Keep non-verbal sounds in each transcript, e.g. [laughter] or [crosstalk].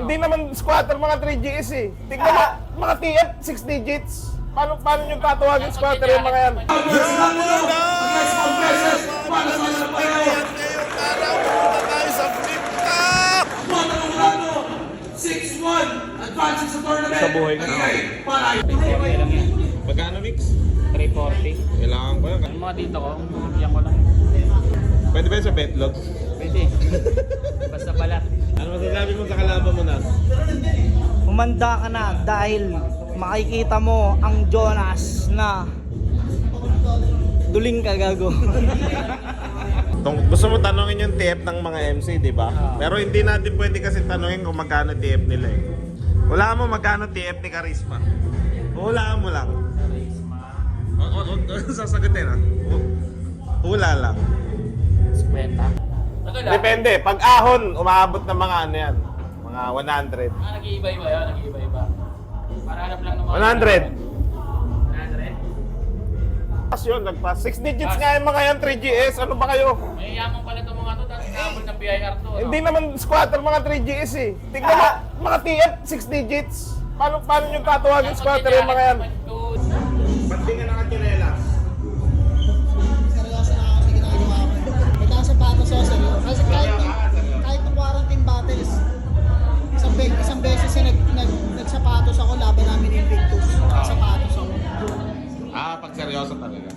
Hindi naman squatter mga 3GS eh. Tingnan mo, mga TF, 6 digits. Paano, paano nyo tatawagin squatter yung mga yan? Sa buhay nga. Magkano mix? 340. Kailangan ko yan. Yung mga dito ko, yan ko lang. Pwede ba yun sa betlog? Pwede. Basta balat. Ano masasabi mo sa kalaban mo na? Humanda ka na dahil makikita mo ang Jonas na duling ka gago. [laughs] Tung, gusto mo tanongin yung TF ng mga MC, di ba? Pero hindi natin pwede kasi tanongin kung magkano TF nila eh. Wala mo magkano TF ni Karisma. Wala mo lang. O, o, o, [laughs] sasagutin ah. Hu- Hula lang. 50. Lang? Depende. Pag ahon, umaabot ng mga ano yan. Mga 100. Ah, nag-iiba-iba yun, nag-iiba-iba. Para hanap lang ng mga... 100. 100? Pas yun, nagpas. 6 digits nga yung mga yan, 3GS. Ano ba kayo? May yaman pala itong mga to, tapos nakabol ng BIR to. Hindi naman squatter mga 3GS eh. Tingnan mo, mga TF, 6 digits. Paano, paano nyo tatawagin squatter yung mga yan? Be- isang beses yung nag, nag, nagsapatos ako, laban namin yung Invictus. Nagsapatos ako. Ah, pag seryoso talaga.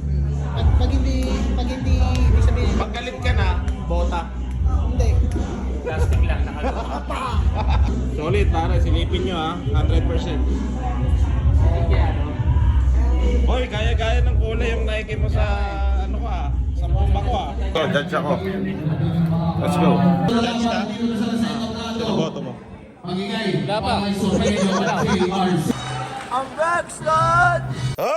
Pag, pag hindi, pag hindi, ibig sabihin, Pag galit ka na, bota. hindi. Plastic lang, nakagawa. [laughs] Solid, pare. Silipin nyo ah. 100%. Hoy, kaya-kaya ng kulay yung Nike mo sa ano ko ah. Sa bomba ko ah. Oh, judge ako. Let's go. Judge ka? Sino boto mo? Wala pa. At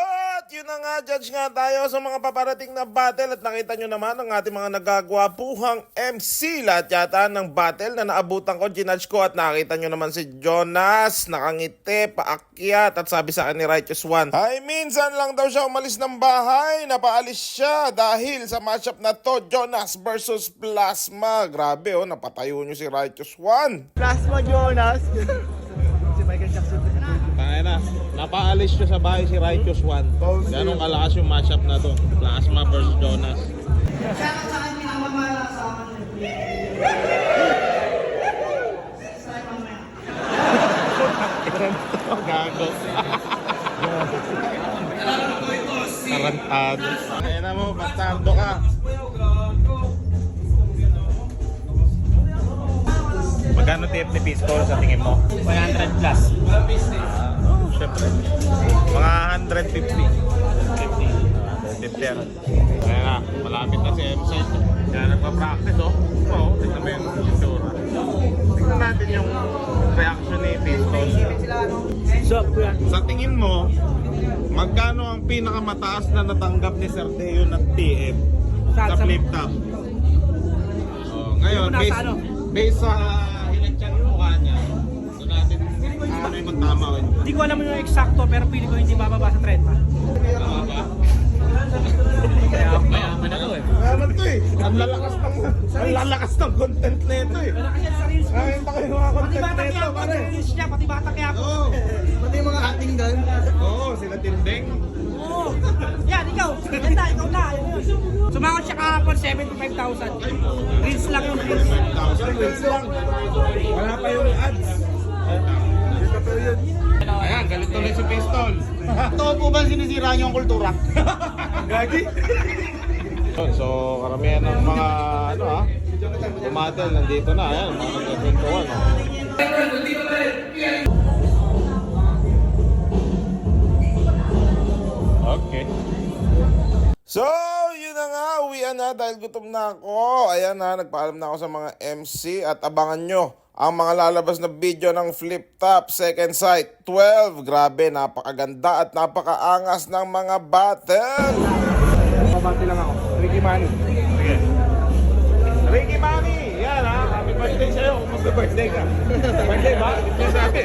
yun na nga, judge nga tayo sa mga paparating na battle at nakita nyo naman ang ating mga nagagwapuhang MC. Lahat yata ng battle na naabutan ko, ginudge ko at nakita nyo naman si Jonas, nakangiti, paakyat at sabi sa akin ni Righteous One, ay minsan lang daw siya umalis ng bahay, napaalis siya dahil sa matchup na to, Jonas versus Plasma. Grabe oh, napatayo nyo si Righteous One. Plasma Jonas. [laughs] napaalis siya sa bahay si Righteous One. Ganong kalakas yung matchup na to. Plasma versus Jonas. Siya ka sa akin pinamamala sa akin. Gago. Tarantado. Kaya na mo, bastardo ka. Magkano tip ni Pistol sa tingin mo? 100 plus. Oh, syempre. Mga 150. 150 yan. Kaya na, malapit na si M-Site. Kaya nagpa-practice oh. Oo, tignan mo yung itsura. Tignan natin yung reaction ni Pistol. Sup, kuya? Sa tingin mo, magkano ang pinakamataas na natanggap ni Sir Teo na TF sa flip top? Oh, ngayon, Nasa based, ano? based sa ano yung kung tama o hindi. Hindi ko alam yung eksakto pero pili ko hindi bababa sa 30. Tama ba? Kaya mayaman na to eh. Naman to eh. Ang lalakas ng, ang lalakas ng content na ito eh. Kasi sa reels ko. Nakita ko yung mga content bata na kaya ito, ako, pare. pati reels niya, pati bata kaya ako. Oo. Pati yung mga acting doon. Oo, sila Tindeng. Oo. Yan, ikaw. Ganda, ikaw na. Sumakot siya kahapon, 75,000. Reels lang yung reels. 5,000 wins lang. Wala pa yung ads. Yun. Ayan, galit tuloy si Pistol. [laughs] Totoo po ba sinisira niyo ang kultura? [laughs] Gagi. So, karamihan ng mga ano ah, tumatel nandito na. Ayan, mga nagkakwentuhan. Oh. Okay. So, yun na nga, uwian na dahil gutom na ako. Ayan na, nagpaalam na ako sa mga MC at abangan nyo ang mga lalabas na video ng Flip Top Second Sight 12. Grabe, napakaganda at napakaangas ng mga battle. Pabati lang ako. Ricky Manny. Ricky Manny! Yan ha, happy birthday sa'yo. Kung magbe-birthday ka. birthday ba? Yung sabi.